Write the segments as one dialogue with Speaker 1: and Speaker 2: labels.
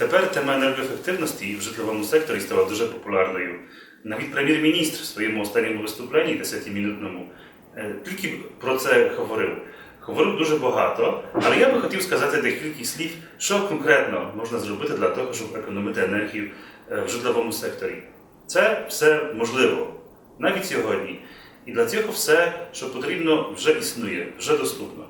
Speaker 1: Тепер тема енергоефективності в житловому секторі стала дуже популярною. Навіть прем'єр-міністр в своєму останньому виступленні, 10-минутному, е, тільки про це говорив. Говорив дуже багато, але я би хотів сказати декілька слів, що конкретно можна зробити для того, щоб економити енергію е, в житловому секторі. Це все можливо навіть сьогодні. І для цього все, що потрібно, вже існує, вже доступно.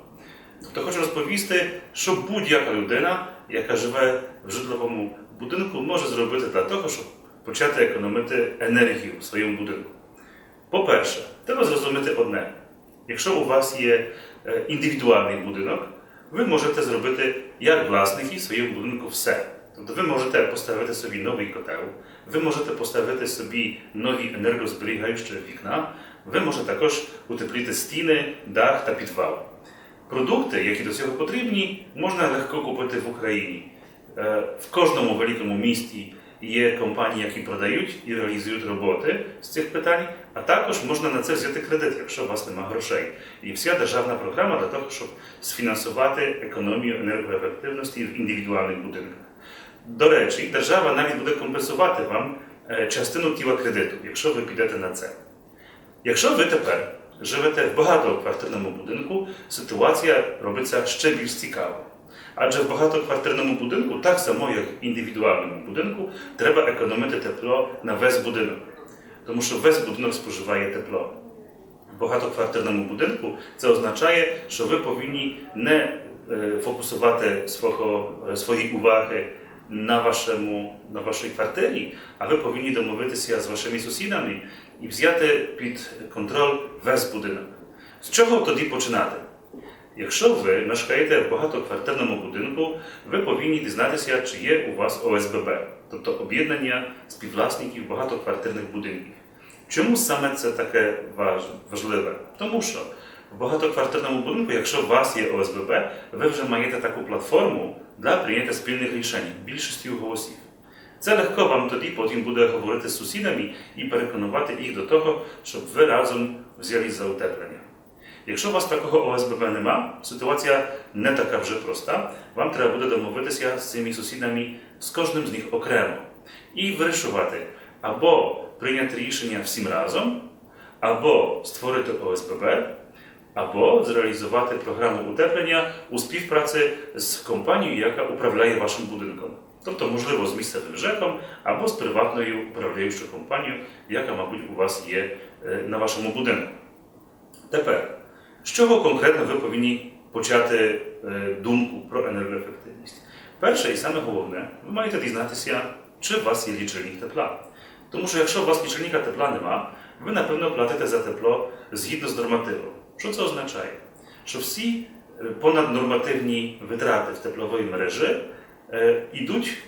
Speaker 1: Тобто хочу розповісти, що будь-яка людина, яка живе в житловому будинку, може зробити для того, щоб почати економити енергію в своєму будинку. По-перше, треба зрозуміти одне: якщо у вас є е, індивідуальний будинок, ви можете зробити як власники в своєму будинку все. Тобто ви можете поставити собі новий котел, ви можете поставити собі нові енергозберігаючі вікна, ви можете також утеплити стіни, дах та підвал. Продукти, які до цього потрібні, можна легко купити в Україні. Е, В кожному великому місті є компанії, які продають і реалізують роботи з цих питань, а також можна на це взяти кредит, якщо у вас немає грошей. І вся державна програма для того, щоб сфінансувати економію енергоефективності в індивідуальних будинках. До речі, держава навіть буде компенсувати вам е, частину тіла кредиту, якщо ви підете на це. Якщо ви тепер живете в багатоквартирному будинку, ситуація робиться ще більш цікава. Адже в багатоквартирному будинку, так само як в індивідуальному будинку, треба економити тепло на весь будинок. Тому що весь будинок споживає тепло. В багатоквартирному будинку це означає, що ви повинні не е, фокусувати свого, е, свої уваги на, вашому, на вашій квартирі, а ви повинні домовитися з вашими сусідами і взяти під контроль весь будинок. З чого тоді починати? Якщо ви мешкаєте в багатоквартирному будинку, ви повинні дізнатися, чи є у вас ОСББ, тобто об'єднання співвласників багатоквартирних будинків. Чому саме це таке важливе? Тому що в багатоквартирному будинку, якщо у вас є ОСББ, ви вже маєте таку платформу для прийняття спільних рішень більшістю голосів. Це легко вам тоді потім буде говорити з сусідами і переконувати їх до того, щоб ви разом взялись за утеплення. Якщо у вас такого ОСББ нема, ситуація не така вже проста. Вам треба буде домовитися з цими сусідами, з кожним з них окремо, і вирішувати або прийняти рішення всім разом, або створити ОСББ, або зреалізувати програму утеплення у співпраці з компанією, яка управляє вашим будинком. Тобто, можливо, з місцевим ЖЕКом або з приватною управляючою компанією, яка, мабуть, у вас є е, на вашому будинку. Тепер, з чого конкретно ви повинні почати е, думку про енергоефективність? Перше і саме головне, ви маєте дізнатися, чи у вас є лічильник тепла. Тому що якщо у вас лічильника тепла нема, ви напевно платите за тепло згідно з нормативом. Що це означає? Що всі е, понаднормативні витрати в теплової мережі йдуть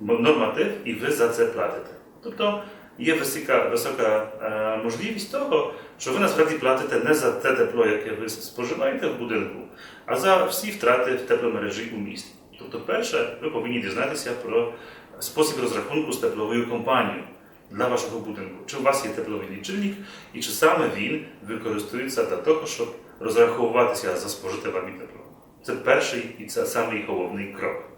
Speaker 1: в норматив і ви за це платите. Тобто є висока, висока е, можливість того, що ви насправді платите не за те тепло, яке ви споживаєте в будинку, а за всі втрати в тепломережі у місті. Тобто, перше, ви повинні дізнатися про спосіб розрахунку з тепловою компанією для вашого будинку. Чи у вас є тепловий лічильник, і чи саме він використовується для того, щоб розраховуватися за спожите вами тепло. Це перший і це самий головний крок.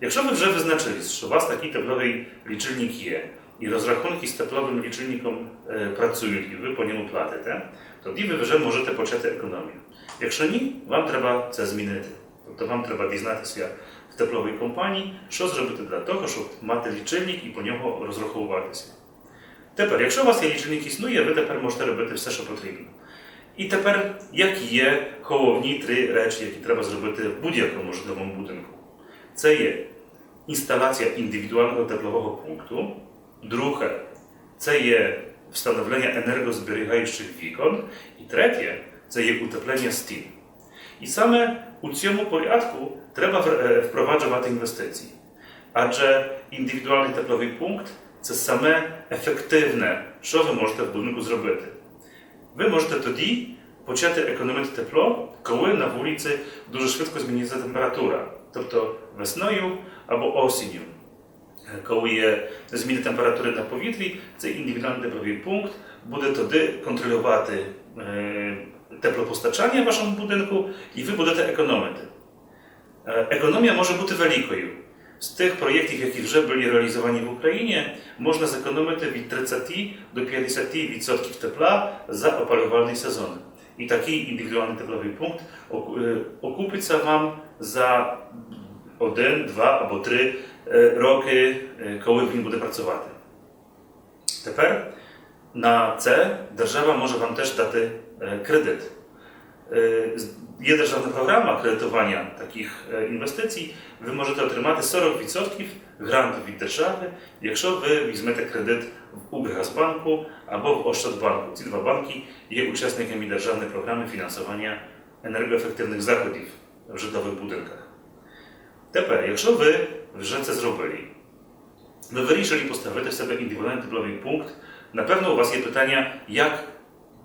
Speaker 1: Якщо ви вже визначились, що у вас такий тепловий лічильник є, і розрахунки з тепловим лічильником е, працюють, і ви по ньому платите, тоді ви вже можете почати економію. Якщо ні, вам треба це змінити. Тобто вам треба дізнатися в тепловій компанії, що зробити для того, щоб мати лічильник і по нього розраховуватися. Тепер, якщо у вас є лічильник існує, ви тепер можете робити все, що потрібно. І тепер, як є головні три речі, які треба зробити в будь-якому житловому будинку. Це є інсталяція індивідуального теплового пункту. Друге, це є встановлення енергозберігаючих вікон. І третє це є утеплення стін. І саме у цьому порядку треба в- е, впроваджувати інвестиції. Адже індивідуальний тепловий пункт це саме ефективне, що ви можете в будинку зробити. Ви можете тоді почати економити тепло, коли на вулиці дуже швидко змінюється температура, тобто весною або осінню. Коли є зміни температури на повітрі, цей індивідуальний тепловий пункт буде тоді контролювати е, теплопостачання в вашому будинку, і ви будете економити. Е, Економія може бути великою. З тих проєктів, які вже були реалізовані в Україні, можна зекономити від 30 до 50% тепла за опалювальний сезон. І такий індивідуальний тепловий пункт оку- е, окупиться вам за один, два або три е, роки, е, коли він буде працювати. Тепер на це держава може вам теж дати е, кредит. Е, з- Є державна програма кредитування таких е, інвестицій. Ви можете отримати 40% гранту від держави, якщо ви візьмете кредит в Укргазбанку або в Ощадбанку. Ці два банки є учасниками державної програми фінансування енергоефективних заходів в житлових будинках. Тепер, якщо ви вже це зробили, ви вирішили поставити в себе індивідуальний тепловий пункт, напевно, у вас є питання, як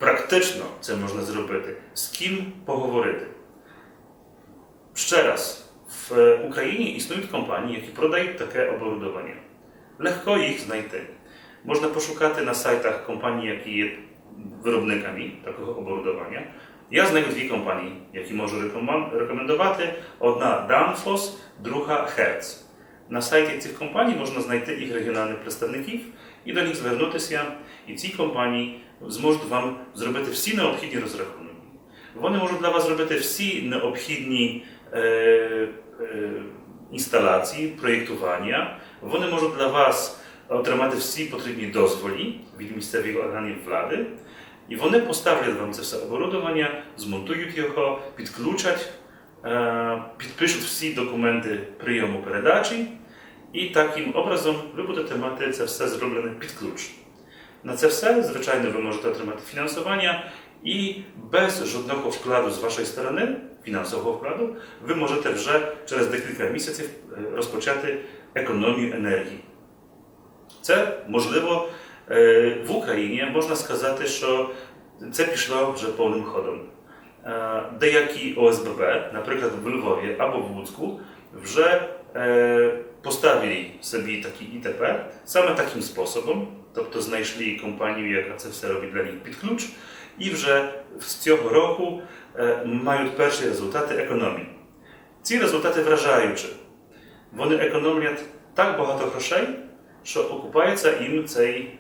Speaker 1: практично це можна зробити, з ким поговорити. Ще раз, в Україні існують компанії, які продають таке оборудовання. Легко їх знайти. Можна пошукати на сайтах компаній, які є виробниками такого оборудовання. Я знаю дві компанії, які можу рекомендувати. Одна Danfoss, друга Hertz. На сайті цих компаній можна знайти їх регіональних представників і до них звернутися, і ці компанії зможуть вам зробити всі необхідні розрахунки. Вони можуть для вас зробити всі необхідні е, е, інсталяції, проєктування. Вони можуть для вас отримати всі потрібні дозволі від місцевих органів влади. І вони поставлять вам це все оборудовання, змонтують його, підключать, е, підпишуть всі документи прийому передачі, і таким образом ви будете мати це все зроблене під ключ. На це все, звичайно, ви можете отримати фінансування, і без жодного вкладу з вашої сторони, фінансового вкладу, ви можете вже через декілька місяців е, розпочати економію енергії. Це можливо е, в Україні можна сказати, що це пішло вже повним ходом. Е, Деякі ОСББ, наприклад, в Львові або в Луцьку, вже е, поставили собі такі ІТП саме таким способом, тобто знайшли компанію, яка це все робить для них під ключ, і вже з цього року мають перші результати економії. Ці результати вражаючі. Вони економлять так багато грошей, що окупається їм цей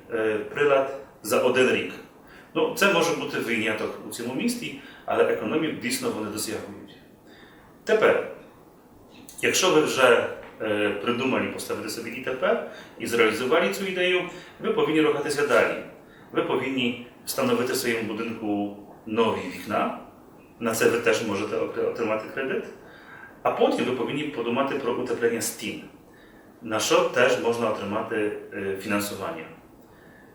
Speaker 1: прилад за один рік. Ну, це може бути виняток у цьому місті, але економію дійсно вони досягають. Тепер, якщо ви вже придумали поставити собі ІТП і зреалізували цю ідею, ви повинні рухатися далі. Ви повинні встановити в своєму будинку нові вікна. На це ви теж можете отримати кредит. А потім ви повинні подумати про утеплення стін, на що теж можна отримати е, фінансування.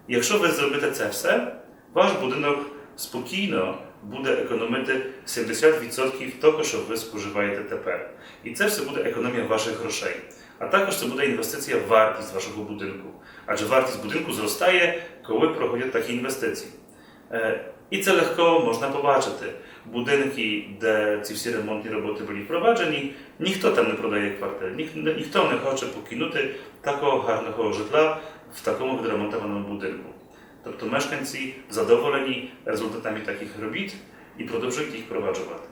Speaker 1: Якщо ви зробите це все, ваш будинок спокійно буде економити 70% того, що ви споживаєте тепер. І це все буде економія ваших грошей. А також це буде інвестиція в вартість вашого будинку. Адже вартість будинку зростає, коли проходять такі інвестиції. Е, І це легко можна побачити. Будинки, де ці всі ремонтні роботи були впроваджені, ніхто там не продає квартири, ніх- ніхто не хоче покинути такого гарного житла в такому відремонтованому будинку. Тобто мешканці задоволені результатами таких робіт і продовжують їх впроваджувати.